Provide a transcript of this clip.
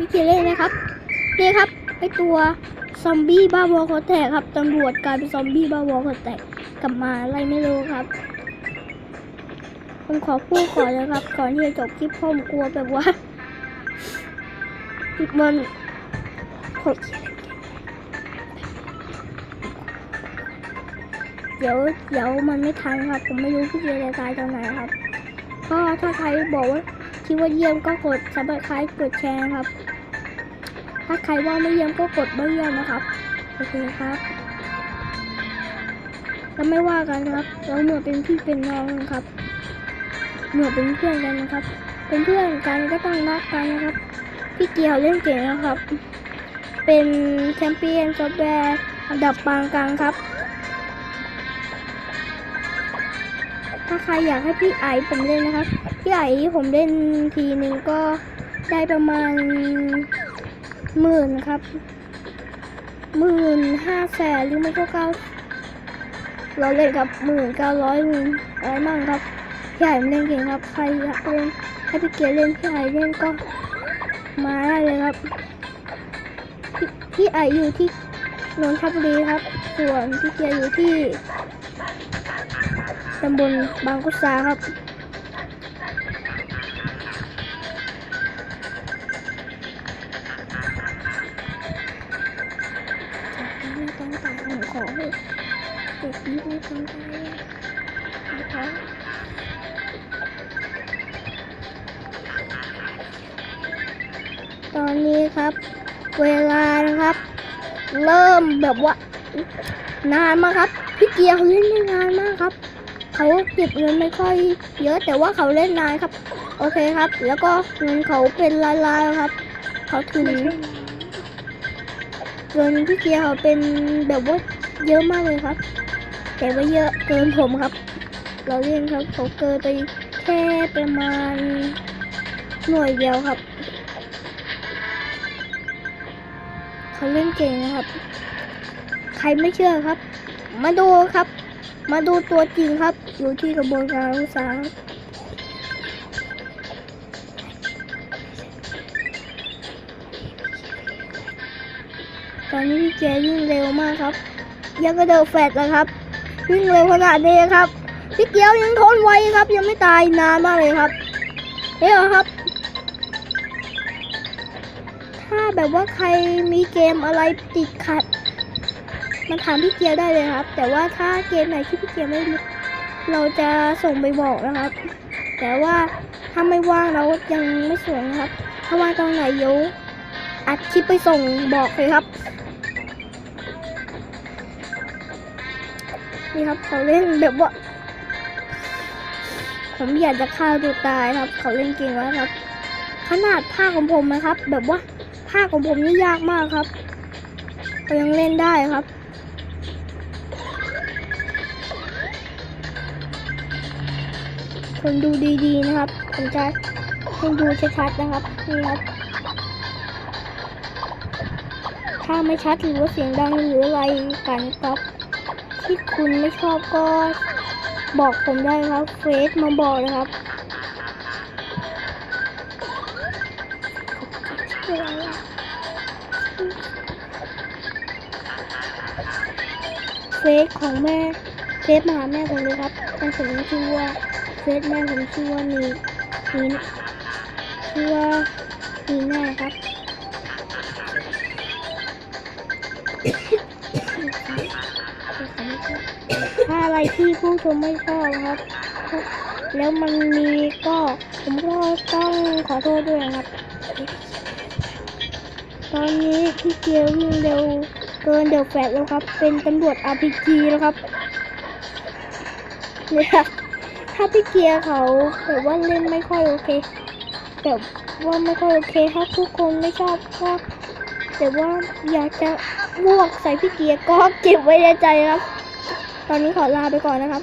พี่เกีเล่นนะครับนี่ครับไอตัวซอมบี้บ้าบอคอแตกครับตำรวจกลายเป็นซอมบี้บ้าบอคอแตกกลับมาอะไรไม่รู้ครับผมขอพูดก่อนนะครับ ก่อนที่จะจบคลิปผมกลัวแบบว่ามันผมเดี๋ยวเดี๋ยวมันไม่ทันครับ ผมไม่รู้พี่เจจะตายตอนไหนครับ ก็ถ้าใครบอกว่า คิดว่าเยี่ยมก็กดซับสไครต์กดแชร์ครับ ถ้าใครว่าไม่เยี่ยมก็กดไม่เยี่ยมนะครับ โอเคครับเราไม่ว่ากันครับ เราเหมือนเป็นพี่เป็นน้องครับ เหมือนเป็นเพื่อนกันนะครับ เป็นเพื่อนกันก็ต้องรักกันนะครับ พี่เกียวเล่นเก่งนะครับ เป็นแชมเปี้ยนซอฟต์แวร์อันดับปานกลางครับ ถ้าใครอยากให้พี่ไอผมเล่นนะครับ พี่ไอผมเล่นทีหนึ่งก็ได้ประมาณหมื่นครับหมื่นห้าแสนหรือไม่ก็เก้าเราเล่นครับหมื่นเก้าร้อยหมื่นอะไรมั่งครับพี่ไอผมเล่นเก่งครับ ใครอยากเล่นให้พี่เกียร์เล่นพี่ไอเล่นก็มาได้เลยครับ พี่พี่ไออยู่ที่นนทบุรีครับ ส่วนพี่เกียร์อยู่ที่ ตำบลบางกุศาครับจากนั้นต้องตายผมขอให้เด็กนี้ต้องตายขอตอนนี้ครับ เวลานะครับ เริ่มแบบว่านานมากครับ พี่เกียร์เขาเล่นไม่นานมากครับ เขาเก็บเงินไม่ค่อยเยอะแต่ว่าเขาเล่นนานครับ โอเคครับ แล้วก็เงินเขาเป็นล้านๆครับ เขาถึงเงินพี่เกียร์เขาเป็นแบบว่าเยอะมากเลยครับ แต่ว่าเยอะเกินผมครับ เราเล่นครับเขาเกินไปแค่ประมาณหน่วยเดียวครับเขาเล่นเก่งนะครับ ใครไม่เชื่อครับ มาดูครับ มาดูตัวจริงครับ อยู่ที่กระบวนการอุตสาหตอนนี้พี่เจวิ่งเร็วมากครับ ยังกระเดิดแฟดแล้วครับ วิ่งเร็วขนาดนี้ครับพี่เกียวยังทนไว้ครับ ยังไม่ตายนานมากเลยครับเฮ้ยครับ ถ้าแบบว่าใครมีเกมอะไรติดขัด มันถามพี่เกียร์ได้เลยครับ แต่ว่าถ้าเกมไหนที่พี่เกียร์ไม่เราจะส่งไปบอกนะครับ แต่ว่าถ้าไม่ว่างเรายังไม่ส่งครับ ถ้าว่างตอนไหนเดี๋ยวอัดคลิปไปส่งบอกเลยครับ นี่ครับเขาเล่นแบบว่า ผมอยากจะฆ่าตัวตายครับ เขาเล่นเก่งมากครับ ขนาดภาคของผมนะครับ แบบว่าภาคของผมนี่ยากมากครับเขายังเล่นได้ครับ คนดูดีๆนะครับ ผมจะให้ดูชัดๆนะครับนี่ครับ ถ้าไม่ชัดหรือว่าเสียงดังหรืออะไรกันครับ ที่คุณไม่ชอบก็บอกผมได้ครับ เฟซมาบอกนะครับ เฟซของแม่เฟซมาหาแม่ผมเลยครับแม่ผมชื่อว่า ซแม่ผมชื่อว่านีนีชื่อว่านีแม่ครับถ้าอะไรที่ผู้ชมไม่ชอบครับ แล้วมันมีก็ ผมก็ต้องขอโทษด้วยครับ ตอนนี้พี่เกียววิ่งเร็วเกินเดียวแฟดแล้วครับ เป็นตำรวจ RPG แล้วครับเนี่ย ถ้าพี่เกียร์เขาแบบว่าเล่นไม่ค่อยโอเคแบบว่าไม่ค่อยโอเคถ้าทุกคนไม่ชอบก็แต่ว่าอยากจะบวกใส่พี่เกียร์ก็เก็บไว้ในใจครับ ตอนนี้ขอลาไปก่อนนะครับ